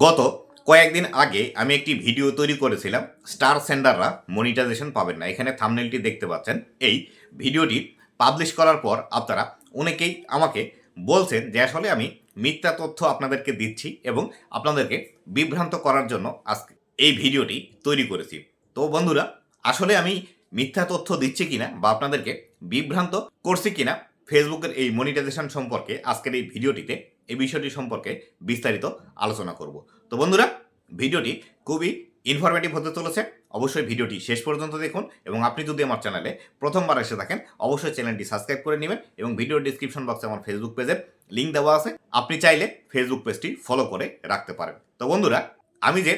গত কয়েকদিন আগে আমি একটি ভিডিও তৈরি করেছিলাম, স্টার সেন্ডাররা মনিটাইজেশন পাবেন না। এখানে থামনেলটি দেখতে পাচ্ছেন। এই ভিডিওটি পাবলিশ করার পর আপনারা অনেকেই আমাকে বলছেন যে আসলে আমি মিথ্যা তথ্য আপনাদেরকে দিচ্ছি এবং আপনাদেরকে বিভ্রান্ত করার জন্য আজকে এই ভিডিওটি তৈরি করেছি। তো বন্ধুরা, আসলে আমি মিথ্যা তথ্য দিচ্ছি কিনা বা আপনাদেরকে বিভ্রান্ত করছি কিনা ফেসবুকের এই মনিটাইজেশন সম্পর্কে আজকের এই ভিডিওটিতে এই বিষয়টি সম্পর্কে বিস্তারিত আলোচনা করব। তো বন্ধুরা, ভিডিওটি খুবই ইনফরমেটিভ হতে চলেছে। অবশ্যই ভিডিওটি শেষ পর্যন্ত দেখুন এবং আপনি যদি আমার চ্যানেলে প্রথমবার এসে থাকেন, অবশ্যই চ্যানেলটি সাবস্ক্রাইব করে নেবেন এবং ভিডিও ডিসক্রিপশন বক্সে আমার ফেসবুক পেজের লিঙ্ক দেওয়া আছে। আপনি চাইলে ফেসবুক পেজটি ফলো করে রাখতে পারেন। তো বন্ধুরা, আমি যে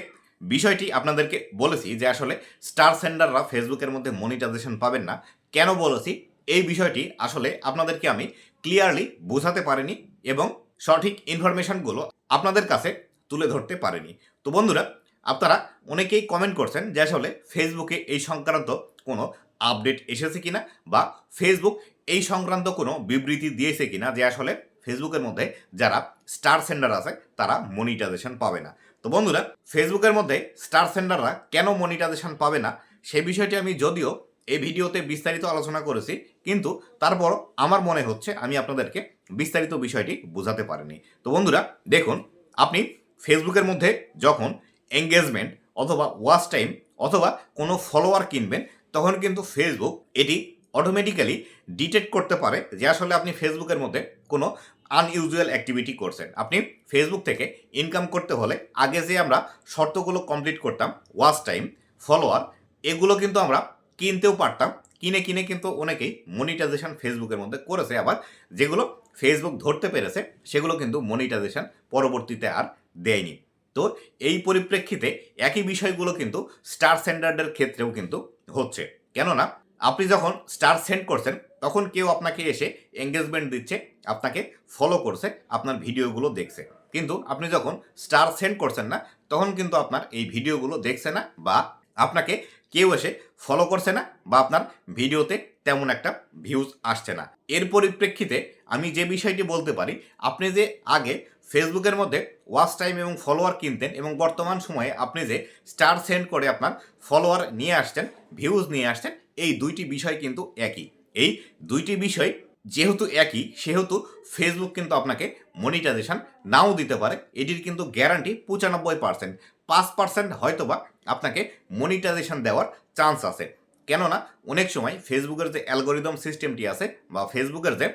বিষয়টি আপনাদেরকে বলেছি যে আসলে স্টার সেন্ডাররা ফেসবুকের মধ্যে মনিটাইজেশন পাবেন না, কেন বলেছি? এই বিষয়টি আসলে আপনাদেরকে আমি ক্লিয়ারলি বোঝাতে পারিনি এবং সঠিক ইনফরমেশনগুলো আপনাদের কাছে তুলে ধরতে পারেনি। তো বন্ধুরা, আপনারা অনেকেই কমেন্ট করছেন যে আসলে ফেসবুকে এই সংক্রান্ত কোনো আপডেট এসেছে কিনা বা ফেসবুক এই সংক্রান্ত কোনো বিবৃতি দিয়েছে কিনা যে আসলে ফেসবুকের মধ্যে যারা স্টার সেন্ডার আছে, তারা মনিটাইজেশন পাবে না। তো বন্ধুরা ফেসবুকের মধ্যে স্টার সেন্ডাররা কেন মনিটাইজেশন পাবে না, সে বিষয়টি আমি যদিও এই ভিডিওতে বিস্তারিত আলোচনা করেছি, কিন্তু তারপর আমার মনে হচ্ছে আমি আপনাদেরকে বিস্তারিত বিষয়টি বোঝাতে পারিনি। তো বন্ধুরা, দেখুন, আপনি ফেসবুকের মধ্যে যখন এঙ্গেজমেন্ট অথবা ওয়াচ টাইম অথবা কোনো ফলোয়ার কিনবেন, তখন কিন্তু ফেসবুক এটি অটোমেটিক্যালি ডিটেক্ট করতে পারে যে আসলে আপনি ফেসবুকের মধ্যে কোনো আনইউজুয়াল অ্যাক্টিভিটি করছেন। আপনি ফেসবুক থেকে ইনকাম করতে হলে আগে যে আমরা শর্তগুলো কমপ্লিট করতাম ওয়াচ টাইম ফলোয়ার এগুলো কিন্তু আমরা কিনতেও পারতাম। কিনে কিনে কিন্তু অনেকেই মনিটাইজেশন ফেসবুকের মধ্যে করেছে। আবার যেগুলো ফেসবুক ধরতে পেরেছে, সেগুলো কিন্তু মনিটাইজেশন পরবর্তীতে আর দেয়নি। তো এই পরিপ্রেক্ষিতে একই বিষয়গুলো কিন্তু স্টার সেন্ডার্ডের ক্ষেত্রেও কিন্তু হচ্ছে। কেননা, আপনি যখন স্টার সেন্ড করছেন, তখন কেউ আপনাকে এসে এঙ্গেজমেন্ট দিচ্ছে, আপনাকে ফলো করছে, আপনার ভিডিওগুলো দেখছে। কিন্তু আপনি যখন স্টার সেন্ড করছেন না, তখন কিন্তু আপনার এই ভিডিওগুলো দেখছে না বা আপনাকে কেউ এসে ফলো করছে না বা আপনার ভিডিওতে তেমন একটা ভিউজ আসছে না। এর পরিপ্রেক্ষিতে আমি যে বিষয়টি বলতে পারি, আপনি যে আগে ফেসবুকের মধ্যে ওয়াচ টাইম এবং ফলোয়ার কিনতেন এবং বর্তমান সময়ে আপনি যে স্টার সেন্ড করে আপনার ফলোয়ার নিয়ে আসছেন ভিউজ নিয়ে আসছেন, এই দুইটি বিষয় কিন্তু একই। এই দুইটি বিষয় যেহেতু একই, সেহেতু ফেসবুক কিন্তু আপনাকে মনিটাইজেশন নাও দিতে পারে। এটির কিন্তু গ্যারান্টি পঁচানব্বই পার্সেন্ট পাঁচ পার্সেন্ট হয়তোবা আপনাকে মনিটাইজেশন দেওয়ার চান্স আছে। কেননা, অনেক সময় ফেসবুকের যে অ্যালগোরিদম সিস্টেমটি আছে বা ফেসবুকের যে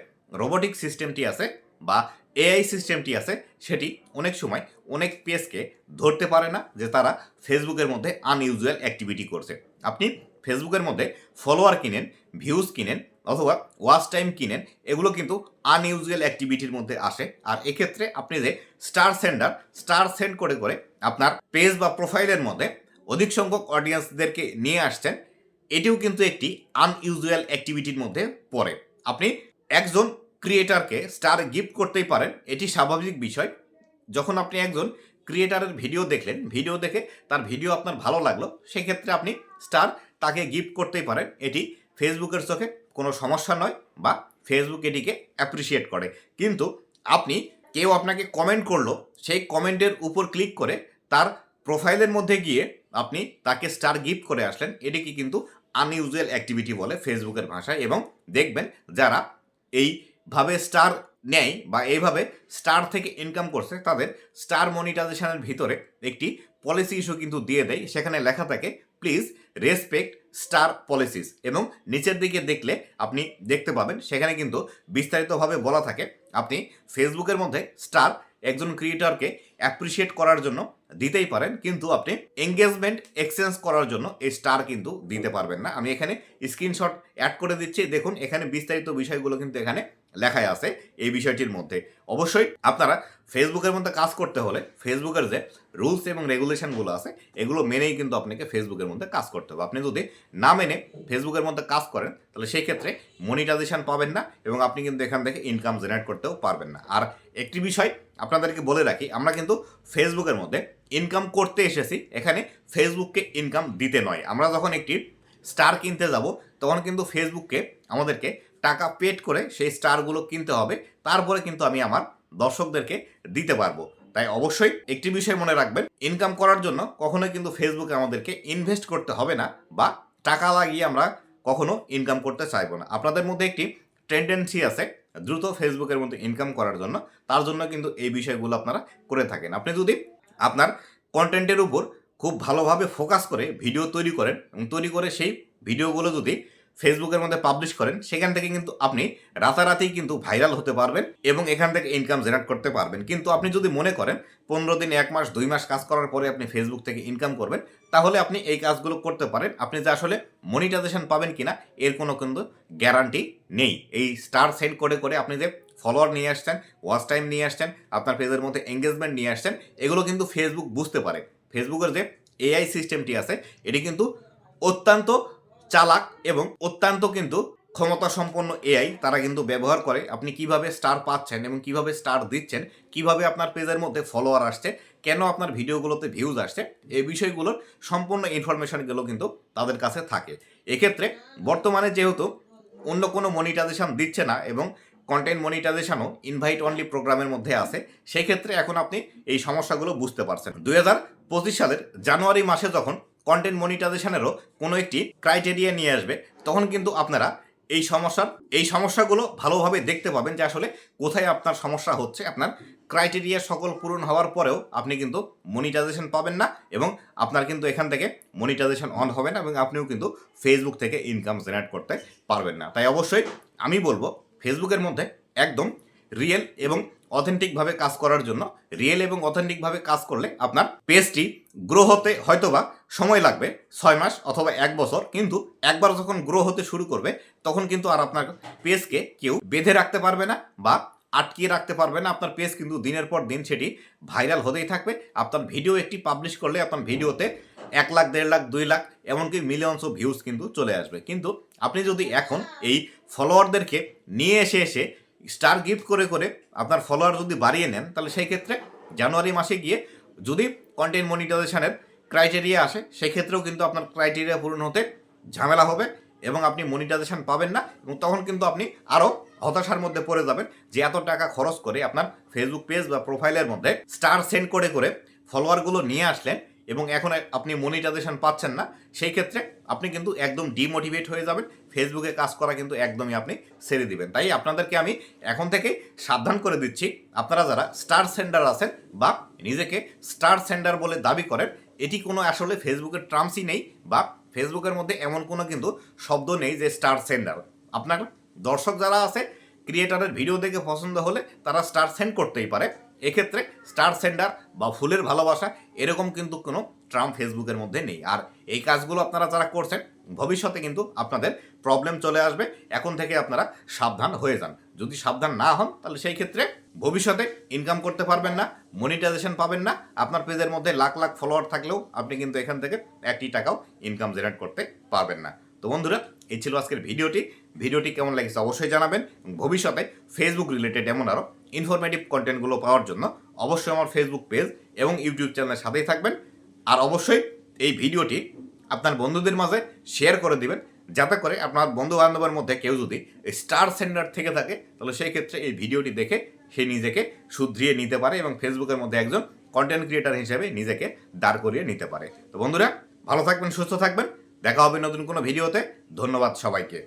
রোবোটিক সিস্টেমটি আছে বা এআই সিস্টেমটি আছে, সেটি অনেক সময় অনেক পেজকে ধরতে পারে না যে তারা ফেসবুকের মধ্যে আনইউজুয়াল অ্যাক্টিভিটি করছে। আপনি ফেসবুকের মধ্যে ফলোয়ার কিনেন ভিউজ কিনেন অথবা ওয়াচ টাইম কিনেন, এগুলো কিন্তু আনইউজুয়াল অ্যাক্টিভিটির মধ্যে আসে। আর এক্ষেত্রে আপনি যে স্টার সেন্ডার স্টার সেন্ড করে করে আপনার পেজ বা প্রোফাইলের মধ্যে অধিক সংখ্যক অডিয়েন্সদেরকে নিয়ে আসছেন, এটিও কিন্তু একটি আনইউজুয়াল অ্যাক্টিভিটির মধ্যে পড়ে। আপনি একজন ক্রিয়েটারকে স্টার গিফট করতেই পারেন, এটি স্বাভাবিক বিষয়। যখন আপনি একজন ক্রিয়েটারের ভিডিও দেখলেন ভিডিও দেখে তার ভিডিও আপনার ভালো লাগল, সেক্ষেত্রে আপনি স্টার তাকে গিফট করতেই পারেন, এটি ফেসবুকের চোখে কোনো সমস্যা নয় বা ফেসবুক এটিকে অ্যাপ্রিসিয়েট করে। কিন্তু আপনি কেউ আপনাকে কমেন্ট করল, সেই কমেন্টের উপর ক্লিক করে তার প্রোফাইলের মধ্যে গিয়ে আপনি তাকে স্টার গিফট করে আসলেন। এটিকে কিন্তু আনইউজুয়াল অ্যাক্টিভিটি বলে ফেসবুকের ভাষায় এবং দেখবেন যারা এইভাবে স্টার নেয় বা এইভাবে স্টার থেকে ইনকাম করছে, তাদের স্টার মনিটাইজেশনের ভিতরে একটি পলিসি ইস্যু কিন্তু দিয়ে দেয়। সেখানে লেখা থাকে প্লিজ রেসপেক্ট স্টার পলিসিস এবং নিচের দিকে দেখলে আপনি দেখতে পাবেন, সেখানে কিন্তু বিস্তারিতভাবে বলা থাকে, আপনি ফেসবুকের মধ্যে স্টার একজন ক্রিয়েটরকে অ্যাপ্রিসিয়েট করার জন্য দিতেই পারেন, কিন্তু আপনি এঙ্গেজমেন্ট এক্সচেঞ্জ করার জন্য এই স্টার কিন্তু দিতে পারবেন না। আমি এখানে স্ক্রিনশট অ্যাড করে দিচ্ছি, দেখুন এখানে বিস্তারিত বিষয়গুলো কিন্তু এখানে লেখাই আছে এই বিষয়টির মধ্যে। অবশ্যই আপনারা ফেসবুকের মধ্যে কাজ করতে হলে ফেসবুকের যে রুলস এবং রেগুলেশনগুলো আছে, এগুলো মেনেই কিন্তু আপনাকে ফেসবুকের মধ্যে কাজ করতে হবে। আপনি যদি না মেনে ফেসবুকের মধ্যে কাজ করেন, তাহলে সেই ক্ষেত্রে মনিটাইজেশন পাবেন না এবং আপনি কিন্তু এখান থেকে ইনকাম জেনারেট করতেও পারবেন না। আর একটি বিষয় আপনাদেরকে বলে রাখি, আমরা কিন্তু ফেসবুকের মধ্যে ইনকাম করতে এসেছি, এখানে ফেসবুককে ইনকাম দিতে নয়। আমরা যখন একটি স্টার কিনতে যাব, তখন কিন্তু ফেসবুককে আমাদেরকে টাকা পেড করে সেই স্টারগুলো কিনতে হবে। তারপরে কিন্তু আমি আমার দর্শকদেরকে দিতে পারব। তাই অবশ্যই একটি বিষয় মনে রাখবেন ইনকাম করার জন্য কখনোই কিন্তু ফেসবুকে আমাদেরকে ইনভেস্ট করতে হবে না বা টাকা লাগিয়ে আমরা কখনো ইনকাম করতে চাইব না। আপনাদের মধ্যে একটি টেন্ডেন্সি আছে দ্রুত ফেসবুকের মধ্যে ইনকাম করার জন্য। তার জন্য কিন্তু এই বিষয়গুলো আপনারা করে থাকেন। আপনি যদি আপনার কন্টেন্টের উপর খুব ভালোভাবে ফোকাস করে ভিডিও তৈরি করেন এবং তৈরি করে সেই ভিডিওগুলো যদি ফেসবুকের মধ্যে পাবলিশ করেন, সেখান থেকে কিন্তু আপনি রাতারাতি কিন্তু ভাইরাল হতে পারবেন এবং এখান থেকে ইনকাম জেনারেট করতে পারবেন। কিন্তু আপনি যদি মনে করেন পনেরো দিন, এক মাস, দুই মাস কাজ করার পরে আপনি ফেসবুক থেকে ইনকাম করবেন, তাহলে আপনি এই কাজগুলো করতে পারেন। আপনি যে আসলে মনিটাইজেশন পাবেন কিনা, এর কোনো কিন্তু গ্যারান্টি নেই। এই স্টার সেন্ড করে করে আপনি যে ফলোয়ার নিয়ে আসছেন ওয়াচ টাইম নিয়ে আসছেন, আপনার পেজের মধ্যে এঙ্গেজমেন্ট নিয়ে আসছেন, এগুলো কিন্তু ফেসবুক বুঝতে পারে। ফেসবুকের যে এআই সিস্টেমটি আছে, এটি কিন্তু অত্যন্ত চালাক এবং অত্যন্ত কিন্তু ক্ষমতা সম্পন্ন এআই তারা কিন্তু ব্যবহার করে। আপনি কীভাবে স্টার পাচ্ছেন এবং কীভাবে স্টার দিচ্ছেন, কীভাবে আপনার পেজের মধ্যে ফলোয়ার আসছে, কেন আপনার ভিডিওগুলোতে ভিউজ আসছে, এই বিষয়গুলোর সম্পূর্ণ ইনফরমেশনগুলো কিন্তু তাদের কাছে থাকে। এক্ষেত্রে বর্তমানে যেহেতু অন্য কোনো মনিটাইজেশন দিচ্ছে না এবং কন্টেন্ট মনিটাইজেশনও ইনভাইট অনলি প্রোগ্রামের মধ্যে আছে সেই ক্ষেত্রে এখন আপনি এই সমস্যাগুলো বুঝতে পারছেন। দুই হাজার পঁচিশ সালের জানুয়ারি মাসে যখন কন্টেন্ট মনিটাইজেশনেরও কোনো একটি ক্রাইটেরিয়া নিয়ে আসবে, তখন কিন্তু আপনারা এই সমস্যার, এই সমস্যাগুলো ভালোভাবে দেখতে পাবেন যে আসলে কোথায় আপনার সমস্যা হচ্ছে। আপনার ক্রাইটেরিয়া সকল পূরণ হওয়ার পরেও আপনি কিন্তু মনিটাইজেশন পাবেন না এবং আপনার কিন্তু এখান থেকে মনিটাইজেশন অন হবে না এবং আপনিও কিন্তু ফেসবুক থেকে ইনকাম জেনারেট করতে পারবেন না। তাই অবশ্যই আমি বলব ফেসবুকের মধ্যে একদম রিয়েল এবং অথেন্টিকভাবে কাজ করার জন্য রিয়েল এবং অথেন্টিকভাবে কাজ করলে আপনার পেজটি গ্রো হতে হয়তোবা সময় লাগবে, ছয় মাস অথবা এক বছর, কিন্তু একবার যখন গ্রো হতে শুরু করবে, তখন কিন্তু আর আপনার পেজকে কেউ বেঁধে রাখতে পারবে না বা আটকিয়ে রাখতে পারবে না। আপনার পেজ কিন্তু দিনের পর দিন সেটি ভাইরাল হতেই থাকবে। আপনার ভিডিও একটি পাবলিশ করলে আপনার ভিডিওতে এক লাখ, দেড় লাখ, দুই লাখ, এমনকি মিলিয়নস অফ ভিউজ কিন্তু চলে আসবে। কিন্তু আপনি যদি এখন এই ফলোয়ারদেরকে নিয়ে এসে এসে স্টার গিফট করে করে আপনার ফলোয়ার যদি বাড়িয়ে নেন, তাহলে সেই ক্ষেত্রে জানুয়ারি মাসে গিয়ে যদি কন্টেন্ট মনিটাইজেশনের ক্রাইটেরিয়া আসে সেক্ষেত্রেও কিন্তু আপনার ক্রাইটেরিয়া পূরণ হতে ঝামেলা হবে এবং আপনি মনিটাইজেশন পাবেন না এবং তখন কিন্তু আপনি আরও হতাশার মধ্যে পড়ে যাবেন যে এত টাকা খরচ করে আপনার ফেসবুক পেজ বা প্রোফাইলের মধ্যে স্টার সেন্ড করে করে ফলোয়ারগুলো নিয়ে আসলেন এবং এখন আপনি মনিটাইজেশন পাচ্ছেন না, সেই ক্ষেত্রে আপনি কিন্তু একদম ডিমোটিভেট হয়ে যাবেন। ফেসবুকে কাজ করা কিন্তু একদমই আপনি ছেড়ে দিবেন। তাই আপনাদেরকে আমি এখন থেকেই সাবধান করে দিচ্ছি। আপনারা যারা স্টার সেন্ডার আছেন বা নিজেকে স্টার সেন্ডার বলে দাবি করেন, এটি কোনো আসলে ফেসবুকের ট্রামসই নেই বা ফেসবুকের মধ্যে এমন কোনো কিন্তু শব্দ নেই যে স্টার সেন্ডার আপনার দর্শক যারা আছে ক্রিয়েটারের ভিডিও দেখে পছন্দ হলে তারা স্টার সেন্ড করতেই পারে। এক্ষেত্রে স্টার সেন্ডার বা ফুলের ভালোবাসা এরকম কিন্তু কোনো ট্রাম্প ফেসবুকের মধ্যে নেই। আর এই কাজগুলো আপনারা যারা করছেন, ভবিষ্যতে কিন্তু আপনাদের প্রবলেম চলে আসবে। এখন থেকে আপনারা সাবধান হয়ে যান। যদি সাবধান না হন, তাহলে সেই ক্ষেত্রে ভবিষ্যতে ইনকাম করতে পারবেন না মনিটাইজেশন পাবেন না। আপনার পেজের মধ্যে লাখ লাখ ফলোয়ার থাকলেও আপনি কিন্তু এখান থেকে একটি টাকাও ইনকাম জেনারেট করতে পারবেন না। তো বন্ধুরা, এই ছিল আজকের ভিডিওটি। ভিডিওটি কেমন লাগছে অবশ্যই জানাবেন। ভবিষ্যতে ফেসবুক রিলেটেড এমন আরও ইনফরমেটিভ কন্টেন্টগুলো পাওয়ার জন্য অবশ্যই আমার ফেসবুক পেজ এবং ইউটিউব চ্যানেলের সাথেই থাকবেন। আর অবশ্যই এই ভিডিওটি আপনার বন্ধুদের মাঝে শেয়ার করে দিবেন, যাতে করে আপনার বন্ধু বান্ধবের মধ্যে কেউ যদি স্টার সেন্টার থেকে থাকে, তাহলে সেই ক্ষেত্রে এই ভিডিওটি দেখে সে নিজেকে শুধরিয়ে নিতে পারে এবং ফেসবুকের মধ্যে একজন কন্টেন্ট ক্রিয়েটার হিসেবে নিজেকে দাঁড় করিয়ে নিতে পারে। তো বন্ধুরা, ভালো থাকবেন, সুস্থ থাকবেন। দেখা হবে নতুন কোনো ভিডিওতে। ধন্যবাদ সবাইকে।